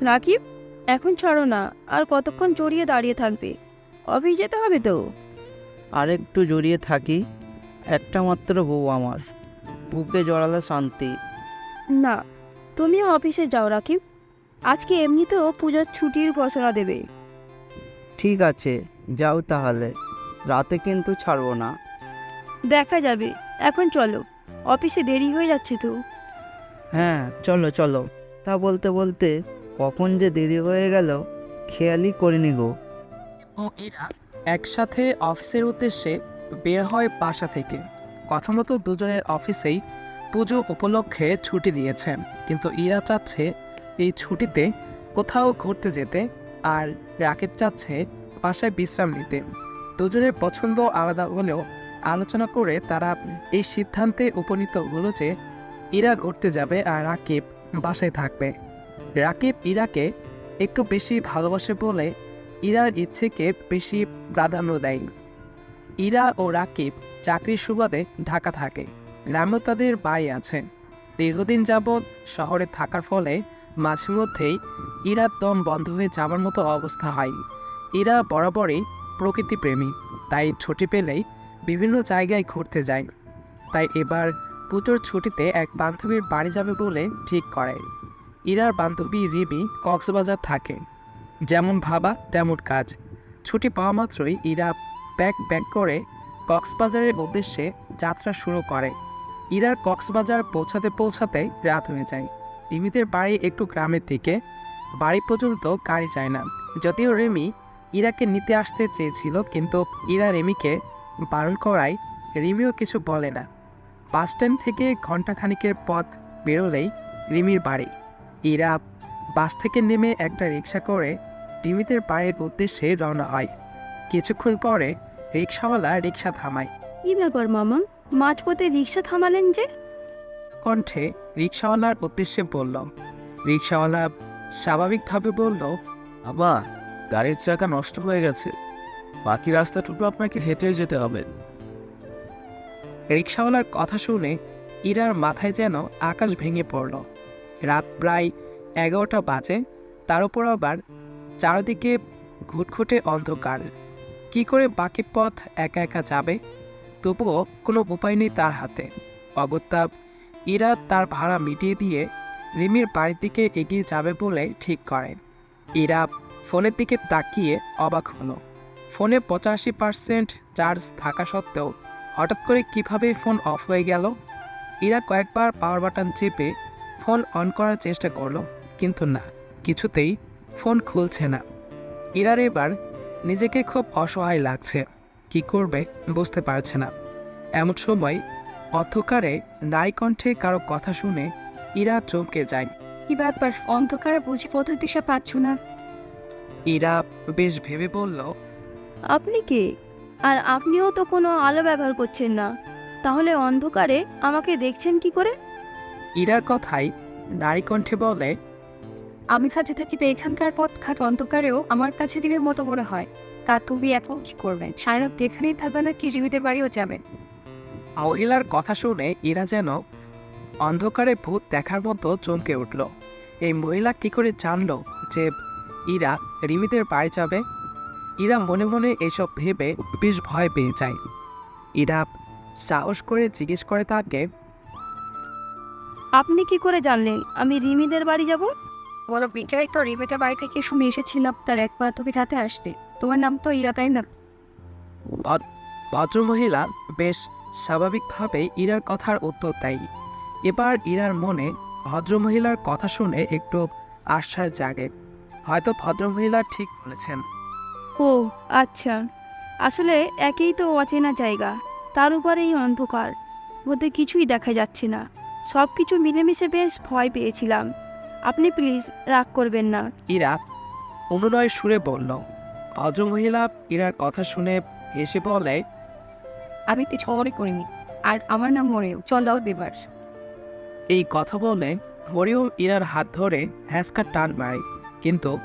রাকিব এখন ছাড়ো না আর কতক্ষণ জড়িয়ে দাঁড়িয়ে থাকবে? অফিস যেতে হবে তো? আর একটু জড়িয়ে থাকি একটা মাত্র বউ আমার বুকে জড়ালে শান্তি। না তুমিও অফিসে যাও রাকিব আজকে এমনিতেও পুজোর ছুটির ঘোষণা দেবে। ঠিক আছে যাও তাহলে রাতে কিন্তু ছাড়বো না। দেখা যাবে এখন চলো অফিসে দেরি হয়ে যাচ্ছে তো। হ্যাঁ চলো চলো তা বলতে বলতে কখন যে দেরি হয়ে গেল, খেয়ালই করিনি গো। ও এরা একসাথে অফিসের উদ্দেশ্যে বের হয় বাসা থেকে। কথা মতো দুজনের অফিসেই পুজো উপলক্ষে ছুটি দিয়েছেন কিন্তু ইরা চাচ্ছে এই ছুটিতে কোথাও ঘুরতে যেতে আর রাকেট চাচ্ছে বাসায় বিশ্রাম নিতে। দুজনের পছন্দ আলাদা হলেও আলোচনা করে তারা এই সিদ্ধান্তে উপনীত হলো যে ইরা ঘুরতে যাবে আর রাকিব বাসায় থাকবে। রাকিব ইরাকে একটু বেশি ভালোবাসে বলে ইরার ইচ্ছেকে বেশি প্রাধান্য দেয় ইরা ও রাকিব চাকরির সুবাদে ঢাকা থাকে। গ্রামেও তাদের বাড়ি আছে। দীর্ঘদিন যাবৎ শহরে থাকার ফলে মাঝে মধ্যেই ইরার দম বন্ধ হয়ে যাওয়ার মতো অবস্থা হয়। ইরা বরাবরই প্রকৃতিপ্রেমী, তাই ছুটি পেলেই বিভিন্ন জায়গায় ঘুরতে যায়। তাই এবার পুজোর ছুটিতে এক বান্ধবীর বাড়ি যাবে বলে ঠিক করে। ইরার বান্ধবী রিবি কক্সবাজার থাকে। যেমন ভাবা, তেমন কাজ। ছুটি পাওয়া মাত্রই ইরা ব্যাগ ব্যাগ করে কক্সবাজারের উদ্দেশ্যে যাত্রা শুরু করে। ইরার কক্সবাজার পৌঁছাতে পৌঁছাতে রাত হয়ে যায়। রিমিদের বাড়ি একটু গ্রামের দিকে। বাড়ি পর্যন্ত গাড়ি যায় না। যদিও রেমি ইরাকে নিতে আসতে চেয়েছিল, কিন্তু ইরা রেমিকে বারণ করায় রিমিও কিছু বলে না। বাস স্ট্যান্ড থেকে ঘন্টাখানিকের পথ বেরোলেই রিমির বাড়ি। ইরা বাস থেকে নেমে একটা রিক্সা করে রিমিদের বাড়ির উদ্দেশ্যে রওনা হয়। কিছুক্ষণ পরে রিক্সাওয়ালা রিক্সা থামায়। কি ব্যাপার মামা? মাঝপথে রিক্সা থামালেন যে? কণ্ঠে রিক্সাওয়ালার উদ্দেশ্যে বলল। রিক্সাওয়ালা স্বাভাবিকভাবে বলল বাবা গাড়ির চাকা নষ্ট হয়ে গেছে। বাকি রাস্তাটুকু আপনাকে হেঁটে যেতে হবে। রিক্সাওয়ালার কথা শুনে ইরার মাথায় যেন আকাশ ভেঙে পড়ল। রাত প্রায় এগারোটা বাজে, তার উপর আবার চারদিকে ঘুটঘুটে অন্ধকার। কি করে বাকি পথ একা একা যাবে? তবুও কোনো উপায় নেই তার হাতে। অগত্যা ইরা তার ভাড়া মিটিয়ে দিয়ে রিমির বাড়ির দিকে এগিয়ে যাবে বলে ঠিক করে। ইরা ফোনের দিকে তাকিয়ে অবাক হলো। ফোনে পঁচাশি পার্সেন্ট চার্জ থাকা সত্ত্বেও হঠাৎ করে কীভাবে ফোন অফ হয়ে গেল? ইরা কয়েকবার পাওয়ার বাটন চেপে ফোন অন করার চেষ্টা করল কিন্তু না কিছুতেই ফোন খুলছে না। ইরার এবার নিজেকে খুব অসহায় লাগছে কি করবে বুঝতে পারছে না। এমন সময় অন্ধকারে নাই কণ্ঠে কারও কথা শুনে ইরা চমকে যায়। কি ব্যাপার? অন্ধকার বুঝি পথের দিশা পাচ্ছ না। ইরা বেশ ভেবে বলল আপনি কে? আর আপনিও তো কোনো আলো ব্যবহার করছেন না। তাহলে অন্ধকারে আমাকে দেখছেন কি করে? ইরার কথাই নারী কণ্ঠে বলে আমি কাছে থাকিতে এখানকার পথঘাট অন্ধকারেও আমার কাছে দিনের মতো মনে হয়। তা তুমি এখন কি করবেন সারা এখানেই থাকবে না কি জীবিতের বাড়িও যাবে? মহিলার কথা শুনে ইরা যেন অন্ধকারে ভূত দেখার মতো চমকে উঠল। এই মহিলা কি করে জানল যে ইরা রিমিদের বাড়ি যাবে? ইরা মনে মনে এসব ভেবে বেশ ভয় পেয়ে যায়। ইরা সাহস করে জিজ্ঞেস করে তাকে আপনি কি করে জানলেন? আমি রিমিদের বাড়ি যাব? বলো বিকেলে তো রিবেটার বাড়ি থেকে শুনে এসেছিলাম। তার এক বান্ধবীর হাতে আসতে। তোমার নাম তো ইরা তাই না? ভদ্রমহিলা বেশ স্বাভাবিকভাবেই ইরার কথার উত্তর দেয় এবার ইরার মনে ভদ্রমহিলার কথা শুনে একটু আশ্বাস জাগে। হয়তো ভদ্রমহিলা ঠিক বলেছেন। ও আচ্ছা। আসলে একেই তো অচেনা জায়গা। তার উপরে এই অন্ধকার। মধ্যে কিছুই দেখা যাচ্ছে না। সব কিছু মিলেমিশে বেশ ভয় পেয়েছিলাম। আপনি প্লিজ রাগ করবেন না। ইরা অনুনয় সুরে বলল ভদ্রমহিলা ইরার কথা শুনে হেসে বলে আমি কিছু মনে করিনি আর আমার নাম মরেও চলাও দেবার। এই কথা বলে হরিওম ইরার হাত ধরে হ্যাঁচকা টান মারে কিন্তু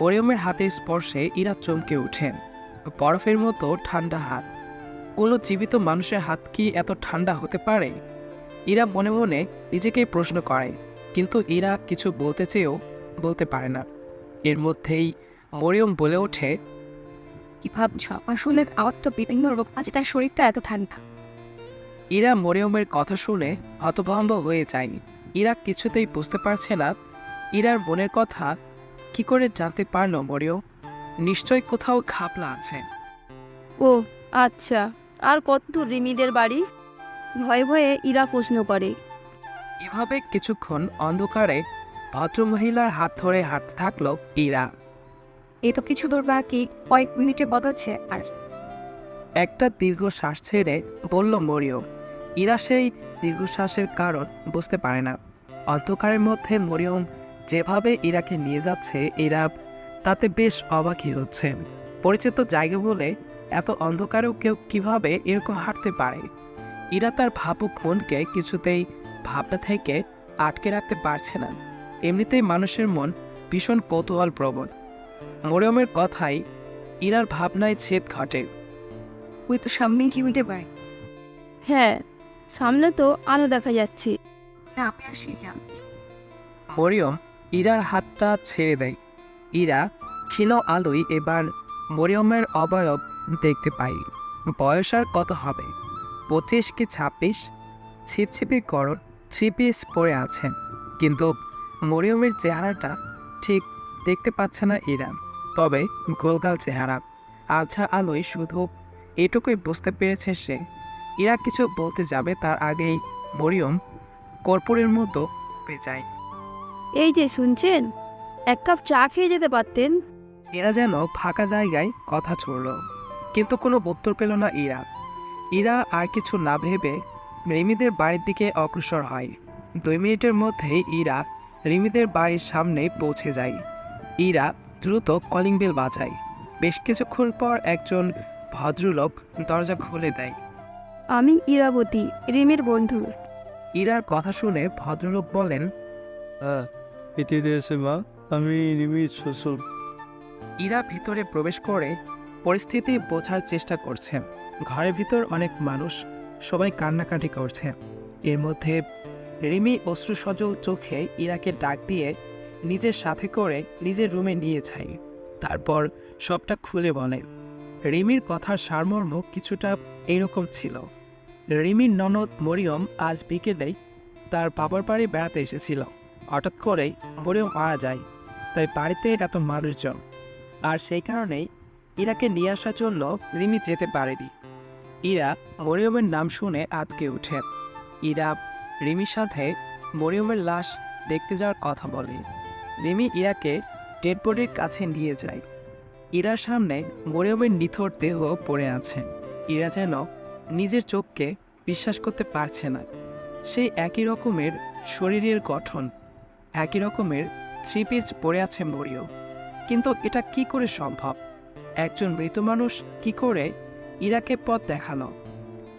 হরিওমের হাতের স্পর্শে ইরা চমকে ওঠেন বরফের মতো ঠান্ডা হাত কোনো জীবিত মানুষের হাত কি এত ঠান্ডা হতে পারে? ইরা মনে মনে নিজেকেই প্রশ্ন করে কিন্তু ইরা কিছু বলতে চেয়েও বলতে পারে না। এর মধ্যেই মরিয়ম বলে ওঠে কি ভাবছ? আসলে আমার তো বিভিন্ন রোগ আছে তার শরীরটা এত ঠান্ডা। ইরা মরিয়মের কথা শুনে হতভম্ব হয়ে যায়নি ইরা কিছুতেই বুঝতে পারছে না ইরার মনের কথা কি করে জানতে পারল মরিয়ম। নিশ্চয় কোথাও ঘাপলা আছে। ও আচ্ছা আর কত দূর রিমিদের বাড়ি? ভয়ে ভয়ে ইরা প্রশ্ন করে। এভাবে কিছুক্ষণ অন্ধকারে ভদ্রমহিলার হাত ধরে হাঁটতে থাকল ইরা। এ তো কিছু দূর বাকি কয়েক মিনিটে বদলছে আর। একটা দীর্ঘশ্বাস ছেড়ে বলল মরিয়ম ইরা সেই দীর্ঘশ্বাসের কারণ বুঝতে পারে না। অন্ধকারের মধ্যে মরিয়ম যেভাবে ইরাকে নিয়ে যাচ্ছে ইরা তাতে বেশ অবাকই হচ্ছে। পরিচিত জায়গা বলে এত অন্ধকারেও কেউ কীভাবে এরকম হাঁটতে পারে? ইরা তার ভাবুক মনকে কিছুতেই ভাবনা থেকে আটকে রাখতে পারছে না। এমনিতেই মানুষের মন ভীষণ কৌতূহল প্রবণ মরিয়মের কথাই ইরার ভাবনায় ছেদ ঘটে। ওই তো সামনেই কি হইতে পারে? হ্যাঁ সামনে তো আলো দেখা যাচ্ছে। না আমি আসি মরিয়ম ইরার হাতটা ছেড়ে দেয়। ইরা ক্ষীণ আলোয় এবার মরিয়মের অবয়ব দেখতে পাই বয়স আর কত হবে? পঁচিশ কি ছাব্বিশ? ছিপছিপি গরম থ্রি পিস পরে আছেন। কিন্তু মরিয়মের চেহারাটা ঠিক দেখতে পাচ্ছে না ইরা তবে গোলগাল চেহারা আবছা আলোয় শুধু এটুকুই বুঝতে পেরেছে সে। ইরা কিছু বলতে যাবে তার আগেই মরিয়ম কর্পূরের মতো পেয়ে যায়। এই যে শুনছেন এক কাপ চা খেয়ে যেতে পারতেন। এরা যেন ফাঁকা জায়গায় কথা ছড়ল কিন্তু কোনো উত্তর পেল না ইরা। ইরা আর কিছু না ভেবে রিমিদের বাড়ির দিকে অগ্রসর হয়। দুই মিনিটের মধ্যেই ইরা রিমিদের বাড়ির সামনে পৌঁছে যায়। ইরা দ্রুত কলিং বেল বাজায়। বেশ কিছুক্ষণ পর একজন ভদ্রলোক দরজা খুলে দেয়। আমি ইরাবতী রিমির বন্ধু। ইরার কথা শুনে ভদ্রলোক বলেন এসে মা আমি রিমির শ্বশুর। ইরা ভিতরে প্রবেশ করে পরিস্থিতি বোঝার চেষ্টা করছে। ঘরের ভিতর অনেক মানুষ সবাই কান্নাকাটি করছে। এর মধ্যে রিমি অশ্রু সজল চোখে ইরাকে ডাক দিয়ে নিজের সাথে করে নিজের রুমে নিয়ে যায়। তারপর সবটা খুলে বলে। রিমির কথার সারমর্ম কিছুটা এরকম ছিল। রিমির ননদ মরিয়ম আজ বিকেলেই তার বাবার বাড়ি বেড়াতে এসেছিল। হঠাৎ করেই মরিয়ম মারা যায়। তাই বাড়িতে এত মানুষজন। আর সেই কারণেই ইরাকে নিয়ে আসার জন্য রিমি যেতে পারেনি। ইরা মরিয়মের নাম শুনে আটকে ওঠে। ইরা রিমির সাথে মরিয়মের লাশ দেখতে যাওয়ার কথা বলে। রিমি ইরাকে ডেড বডির কাছে নিয়ে যায়। ইরার সামনে মরিয়মের নিথর দেহ পড়ে আছে। ইরা যেন নিজের চোখকে বিশ্বাস করতে পারছে না। সেই একই রকমের শরীরের গঠন, একই রকমের থ্রি পিস পড়ে আছে মরিয়ম। কিন্তু এটা কি করে সম্ভব? একজন মৃত মানুষ কি করে ইরাকে পথ দেখাল।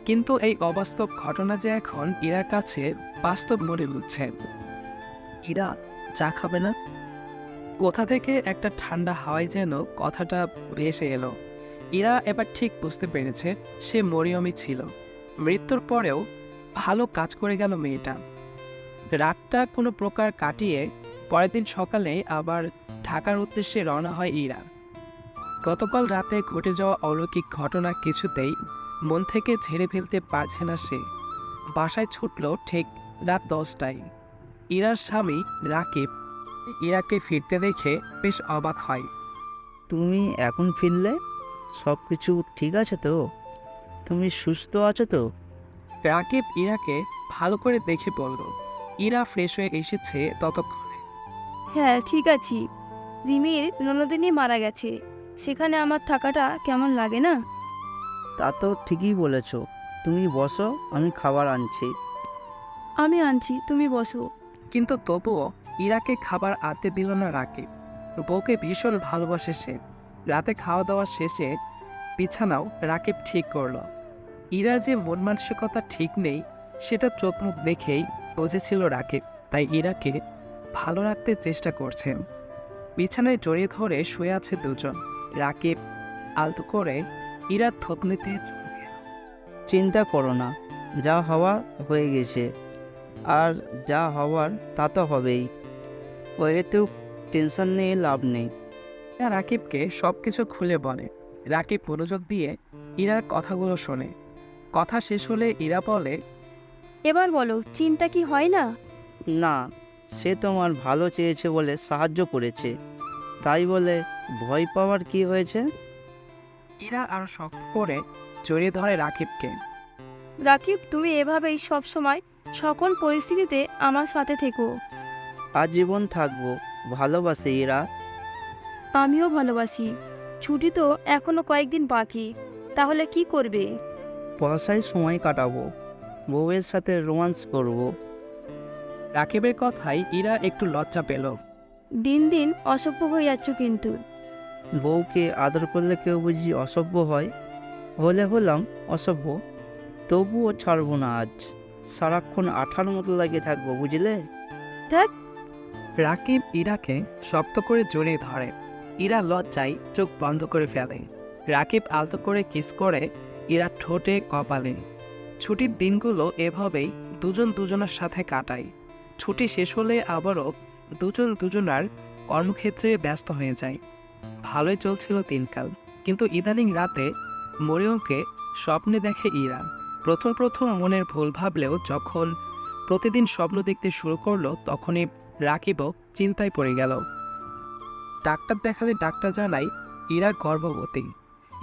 কিন্তু এই অবাস্তব ঘটনা যে এখন ইরার কাছে বাস্তব মনে হচ্ছে। ইরা চা খাবে না? কোথা থেকে একটা ঠান্ডা হাওয়ায় যেন কথাটা ভেসে এলো। ইরা এবার ঠিক বুঝতে পেরেছে, সে মরিয়মই ছিল। মৃত্যুর পরেও ভালো কাজ করে গেল মেয়েটা। রাতটা কোনো প্রকার কাটিয়ে পরের দিন সকালে আবার ঢাকার উদ্দেশ্যে রওনা হয় ইরা। গতকাল রাতে ঘটে যাওয়া অলৌকিক ঘটনা কিছুতেই মন থেকে ঝেড়ে ফেলতে পারছে না সে। বাসায় ছুটল ঠিক রাত দশটায়। ইরার স্বামী রাকিব ইরাকে ফিরতে দেখে বেশ অবাক হয়। তুমি এখন ফিরলে? সব কিছু ঠিক আছে তো? তুমি সুস্থ আছো তো? রাকিব ইরাকে ভালো করে দেখে বলল ইরা ফ্রেশ হয়ে এসেছে ততক্ষণে। হ্যাঁ ঠিক আছি। রিমির ননদিনী মারা গেছে। সেখানে আমার থাকাটা কেমন লাগে না? তা তো ঠিকই বলেছ। তুমি বসো আমি খাবার আনছি। আমি আনছি তুমি বসো। কিন্তু তবুও ইরাকে খাবার আনতে দিল না রাকিব বউকে ভীষণ ভালোবাসে সে। রাতে খাওয়া দাওয়া শেষে বিছানাও রাকিব ঠিক করল। ইরা যে মন মানসিকতা ঠিক নেই সেটা চোখ মুখ দেখেই বুঝেছিল রাকিব তাই ইরাকে ভালো রাখতে চেষ্টা করছেন বিছানায় জড়িয়ে ধরে শুয়ে আছে দুজন। রাকিব আলতো করে ইরার থতনিতে চিন্তা করো না যা হওয়া হয়ে গেছে আর যা হওয়ার তা তো হবেই। ও এতেও টেনশন নিয়ে লাভ নেই। ইরা রাকিবকে সব কিছু খুলে বলে। রাকিব মনোযোগ দিয়ে ইরার কথাগুলো শোনে। কথা শেষ হলে ইরা বলে এবার বলো চিন্তা কি হয় না? না সে তোমার ভালো চেয়েছে বলে সাহায্য করেছে। তাই বলে ভয় পাওয়ার কি হয়েছে? ইরা আরও শক্ত করে জড়িয়ে ধরে রাকিবকে। রাকিব তুমি এভাবেই সব সময় সকল পরিস্থিতিতে আমার সাথে থেকো। আজীবন থাকব। ভালোবাসে এরা আমিও ভালোবাসি। ছুটি তো এখনও কয়েকদিন বাকি। তাহলে কি করবে? পয়সায় সময় কাটাবো। বউয়ের সাথে রোমান্স করব। রাকিবের কথায় ইরা একটু লজ্জা পেল। দিন দিন অসভ্য হয়ে যাচ্ছ কিন্তু। বউকে আদর করলে কেউ বুঝি অসভ্য হয়? হলে হলাম অসভ্য। তবুও ছাড়বো না আজ। সারাক্ষণ আঠার মতো লাগিয়ে থাকব বুঝলে? রাকিব ইরাকে শক্ত করে জড়িয়ে ধরে। ইরা লজ্জায় চোখ বন্ধ করে ফেলে। রাকিব আলতো করে কিস করে ইরা ঠোঁটে কপালে। ছুটির দিনগুলো এভাবেই দুজন দুজনের সাথে কাটায়। ছুটি শেষ হলে আবারও দুজন দুজনার কর্মক্ষেত্রে ব্যস্ত হয়ে যায়। ভালোই চলছিল দিনকাল। কিন্তু ইদানিং রাতে মরিয়মকে স্বপ্নে দেখে ইরা। প্রথম প্রথম মনের ভুল ভাবলেও যখন প্রতিদিন স্বপ্ন দেখতে শুরু করল, তখনই রাকিবও চিন্তায় পড়ে গেল। ডাক্তার দেখালে ডাক্তার জানায়, ইরা গর্ভবতী।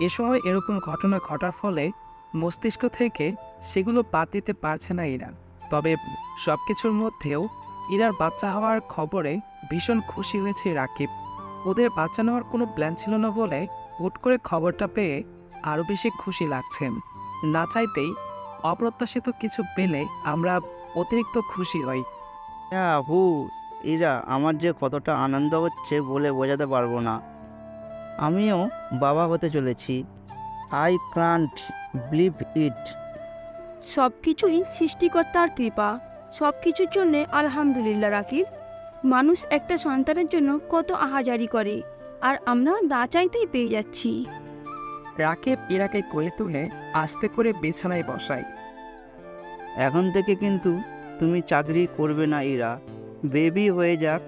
এ সময় এরকম ঘটনা ঘটার ফলে মস্তিষ্ক থেকে সেগুলো বাদ দিতে পারছে না ইরা। তবে সব কিছুর মধ্যেও ইরার বাচ্চা হওয়ার খবরে ভীষণ খুশি হয়েছে রাকিব। ওদের বাচ্চা নেওয়ার কোনো প্ল্যান ছিল না বলে হুট করে খবরটা পেয়ে আরও বেশি খুশি লাগছেন। না চাইতেই অপ্রত্যাশিত কিছু পেলে আমরা অতিরিক্ত খুশি হই। হ্যাঁ হু এরা আমার যে কতটা আনন্দ হচ্ছে বলে বোঝাতে পারব না। আমিও বাবা হতে চলেছি। I can't believe it. সব কিছুই সৃষ্টিকর্তার কৃপা। সব কিছুর জন্যে আলহামদুলিল্লাহ রাকিব। মানুষ একটা সন্তানের জন্য কত আহাজারি করে আর আমরা না চাইতেই পেয়ে যাচ্ছি। রাকিব ইরাকে কোলে তুলে আস্তে করে বিছানায় বসায়। এখন থেকে কিন্তু তুমি চাকরি করবে না এরা বেবি হয়ে যাক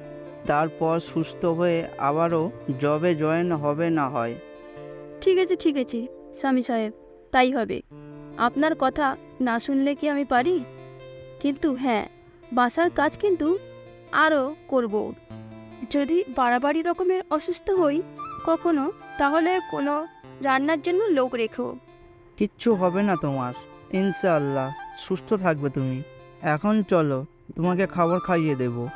তারপর সুস্থ হয়ে আবারও জবে জয়েন হবে না হয়। ঠিক আছে ঠিক আছে স্বামী সাহেব তাই হবে। আপনার কথা না শুনলে কি আমি পারি? কিন্তু হ্যাঁ বাসার কাজ কিন্তু আরও করব। যদি বাড়াবাড়ি রকমের অসুস্থ হই কখনো তাহলে কোনো রান্নার জন্য লোক রেখো। কিচ্ছু হবে না তোমার ইনশাআল্লাহ সুস্থ থাকবে তুমি। এখন চলো তোমাকে খাবার খাইয়ে দেব।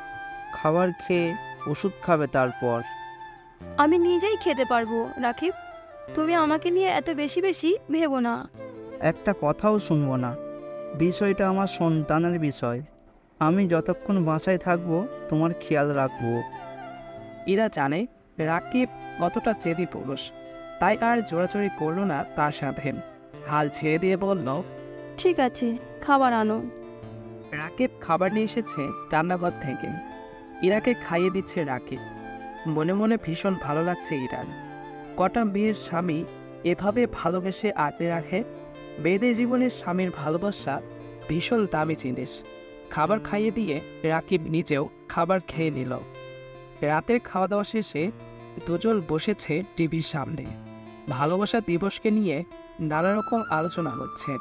খাবার খেয়ে ওষুধ খাবে তারপর। আমি নিজেই খেতে পারব রাকিব। তুমি আমাকে নিয়ে এত বেশি বেশি ভেবো না। একটা কথাও শুনব না। বিষয়টা আমার সন্তানের বিষয়। আমি যতক্ষণ বাসায় থাকব তোমার খেয়াল রাখব। ইরা জানে রাকিব কতটা জেদি পুরুষ। তাই আর জোরাজোরি করল না তার সাথে। হাল ছেড়ে দিয়ে বলল ঠিক আছে খাবার আনো। রাকিব খাবার নিয়ে এসেছে রান্নাঘর থেকে। ইরাকে খাইয়ে দিচ্ছে রাকিব। মনে মনে ভীষণ ভালো লাগছে ইরার। কটা মেয়ের স্বামী এভাবে ভালোবেসে আগলে রাখে? মেয়েদের জীবনের স্বামীর ভালোবাসা ভীষণ দামি জিনিস। খাবার খাইয়ে দিয়ে রাকিব নিজেও খাবার খেয়ে নিল। রাতের খাওয়া দাওয়া শেষে দুজন বসেছে টিভির সামনে। ভালোবাসা দিবসকে নিয়ে নানা রকম আলোচনা হচ্ছে।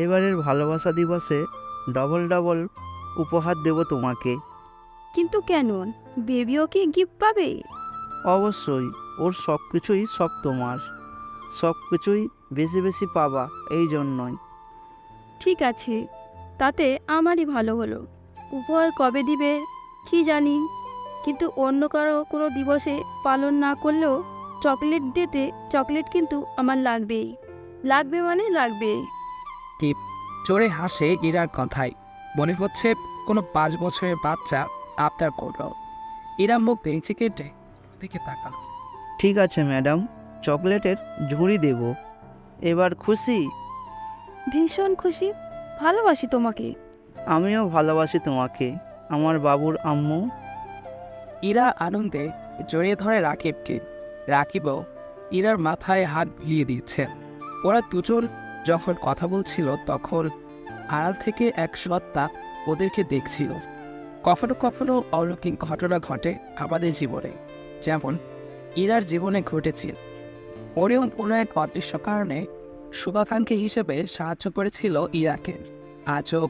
এবারের ভালোবাসা দিবসে ডবল ডবল উপহার দেব তোমাকে। কিন্তু কেন? বেবিও কি গিফট পাবে? অবশ্যই ওর সব কিছুই সব তোমার। সব কিছুই বেশি বেশি পাবা এই জন্যই ঠিক আছে তাতে আমারই ভালো হলো। উপহার কবে দিবে কি জানি? কিন্তু অন্য কারও কোনো দিবসে পালন না করলেও চকলেট দিতে চকলেট কিন্তু আমার লাগবেই। লাগবে মানে লাগবে জোরে হাসে ইরার কথায়। মনে হচ্ছে কোনো পাঁচ বছরের বাচ্চা আবদার করল। ইরা মুখ বেঞ্চি কেটে দিকে তাকালো। ঠিক আছে ম্যাডাম চকলেটের ঝুড়ি দেব। এবার খুশি? ভীষণ খুশি। ভালোবাসি তোমাকে। আমিও ভালোবাসি তোমাকে আমার বাবুর আম্মু। ইরা আনন্দে জড়িয়ে ধরে রাকিবকে। রাকিবও ইরার মাথায় হাত ভিলিয়ে দিচ্ছে। ওরা দুজন যখন কথা বলছিল তখন আড়াল থেকে এক সত্তা ওদেরকে দেখছিল। কখনো কখনো অলৌকিক ঘটনা ঘটে আমাদের জীবনে যেমন ইরার জীবনে ঘটেছিল। ওরিয়ন কোনো এক অদৃশ্য কারণে শুভাকাঙ্ক্ষী হিসেবে সাহায্য করেছিল ইরাকে। আজও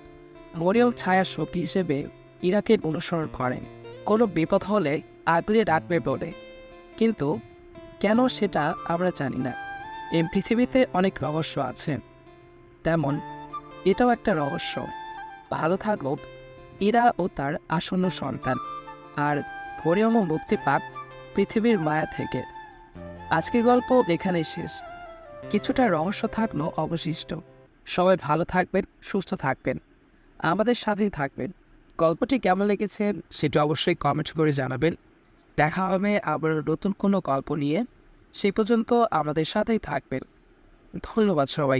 মরিয়ম ছায়া শক্তি হিসেবে ইরাকে অনুসরণ করেন। কোনো বিপদ হলে আগলে রাখবে বলে। কিন্তু কেন সেটা আমরা জানি না। এই পৃথিবীতে অনেক রহস্য আছে। তেমন এটাও একটা রহস্য। ভালো থাকুক, ইরা ও তার আসন্ন সন্তান। আর হরিয়মও মুক্তি পাক পৃথিবীর মায়া থেকে। আজকে গল্প এখানেই শেষ। কিছুটা রহস্য থাকল অবশিষ্ট। সবাই ভালো থাকবেন, সুস্থ থাকবেন। আমাদের সাথেই থাকবেন। গল্পটি কেমন লেগেছে সেটি অবশ্যই কমেন্ট করে জানাবেন। দেখা হবে আবার নতুন কোনো গল্প নিয়ে। সেই পর্যন্ত আমাদের সাথেই থাকবেন। ধন্যবাদ সবাই